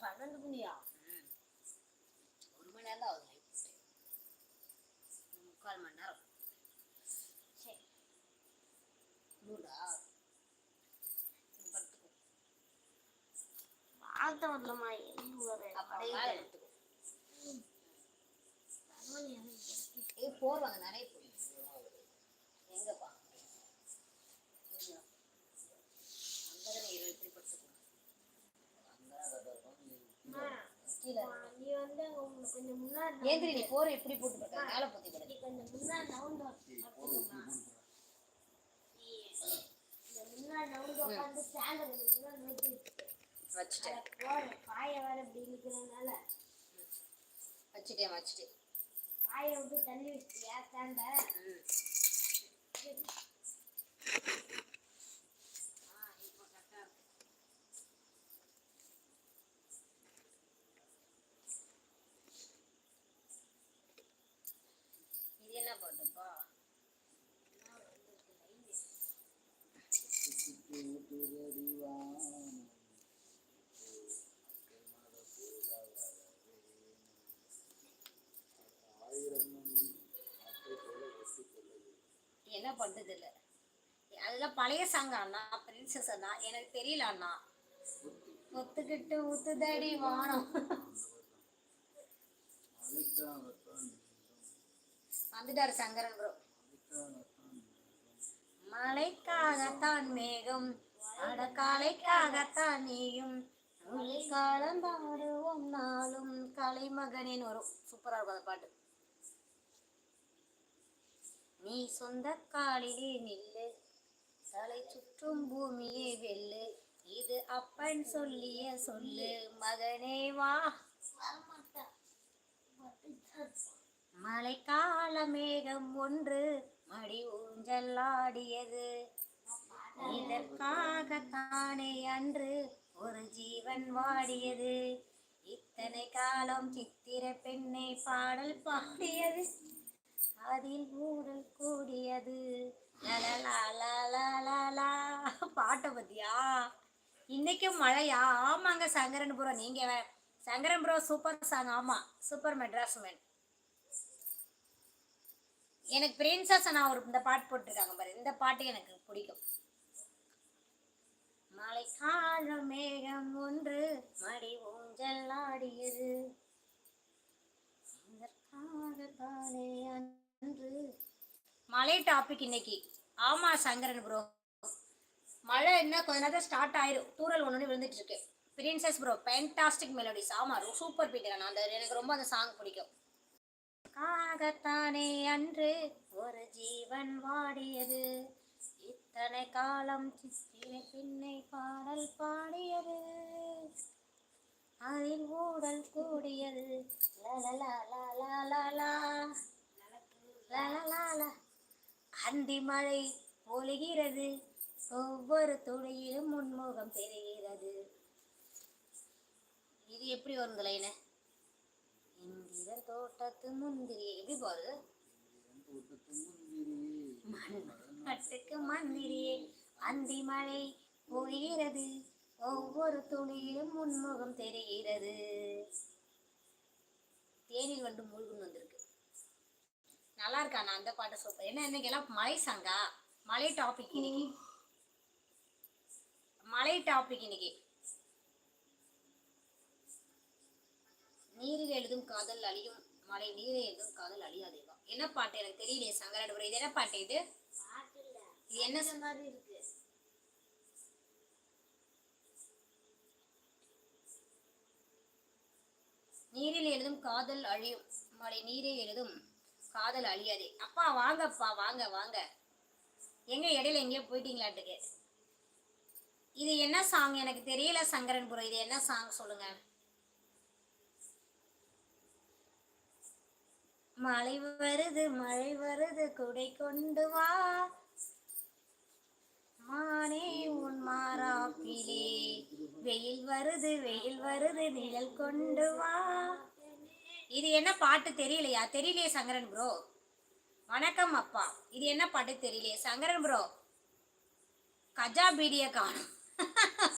பன்னெண்டு மணியா. ஒரு மணி நேரம் தான் ஆகுது. முக்கால் மணி நேரம். சரி. குளிரா படுத்துக்கோ. வாழ்த்த வரலமா எலும்பு வர அப்படியே போடுவாங்க நிறைய ஏந்திரி நீ போற எப்படி போட்டு மேலே பத்தி வச்சுட்டேன். வச்சுட்டேன் வச்சுட்டேன். பாயை விட்டு தள்ளி வச்சிட்டியா? ஸ்டாண்டை என்ன பண்றது இல்ல? பண்ணுறது அதெல்லாம் பழைய சாங் அண்ணா பிரின்சஸ் அண்ணா. எனக்கு தெரியல அண்ணா. ஒத்துக்கிட்டு ஊத்துதடி வானம். கொடுத்துட்டாரு சங்கரன் ப்ரோ மழைக்காகத்தான் மேகம் அடக்காலைக்காகத்தான் நீயும். கலந்தாடுவோம் நாளும். கலைமகனின் வரும் சூப்பரா இருக்கும் அந்த பாட்டு. நீ சொந்த காலிலே நில்லு தலை சுற்றும் பூமியே வெல்லு. இது அப்பன் சொல்லிய சொல்லு மகனே வா. மழைக்கால மேகம் ஒன்று மடி ஊஞ்சல் ஆடியது இதற்காகத்தானே அன்று ஒரு ஜீவன் வாடியது. இத்தனை காலம் சித்திர பெண்ணை பாடல் பாடியது. அதில் ஊடல் கூடியது. பாட்டை பத்தியா? இன்னைக்கும் மழையா? ஆமாங்க சங்கரன் ப்ரோ நீங்க சங்கரன் ப்ரோ சூப்பர் சாங். ஆமா சூப்பர் மெட்ராஸ் மேன் எனக்கு பிரின்சஸ் நான் ஒரு இந்த பாட்டு போட்டிருக்காங்க பாரு. இந்த பாட்டு எனக்கு பிடிக்கும். மழைக்கால மேகம் ஒன்று மடி ஊஞ்சல் ஆடியது. அன்று. மழை டாபிக் இன்னைக்கு. ஆமா சங்கரன் ப்ரோ மழை என்ன கொஞ்ச நேரத்தில் ஸ்டார்ட் ஆயிரும். தூரல் ஒன்று விழுந்துட்டு இருக்கு. பிரின்சஸ் ப்ரோ பென்டாஸ்டிக் மெலோடிஸ் ஆமா சூப்பர் பீட்டர் நான் அந்த எனக்கு ரொம்ப அந்த சாங் பிடிக்கும். ஆகத்தானே அன்று ஒரு ஜீவன் வாடியது. இத்தனை காலம் சித்திரை பின்னை பாடல் பாடியது. அதில் ஊடல் கூடியது. அந்தி மழை பொழிகிறது ஒவ்வொரு துளியிலும் முன்முகம் தெரிகிறது இது எப்படி வரும் லைனு? இந்திரன் தோட்டத்து முந்திரி. எப்படி போகுது கட்டுக்கு மந்திரியே அந்தி மழை பொழிகிறது. ஒவ்வொரு துளியிலும் முன்முகம் தெரிகிறது. தேனில் வந்து மூழ்குன்னு வந்திருக்கு. நல்லா இருக்கா? நான் அந்த பாட்டு சூப்பர். என்ன இன்னைக்கு எல்லாம் மழை சாங்கா? மழை டாபிக் இன்னைக்கு. மழை டாபிக் இன்னைக்கு. நீரில் எழுதும் காதல் அழியும் மழை நீரை எழுதும் காதல் அழியாதேவா என்ன பாட்டு எனக்கு தெரியலையே சங்கராடபுரம் இது என்ன பாட்டு இது? இது என்ன மாதிரி இருக்கு நீரில் எழுதும் காதல் அழியும் மழை நீரை எழுதும் காதல் அழியாதே. அப்பா வாங்கப்பா வாங்க வாங்க. எங்க இடையில எங்கேயோ போயிட்டீங்களாட்டுக்கு. இது என்ன சாங் எனக்கு தெரியல சங்கரன்புரம் இது என்ன சாங் சொல்லுங்க. மழை வருது மழை வருது குடை கொண்டு வா. மானே உன் மாறாப்பிலே வெயில் வருது வெயில் வருது நிழல் கொண்டு வா. இது என்ன பாட்டு தெரியலையா? தெரியலையே சங்கரன் ப்ரோ வணக்கம் அப்பா. இது என்ன பாட்டு தெரியலையே? சங்கரன் ப்ரோ கஜா பீடிய காணும்.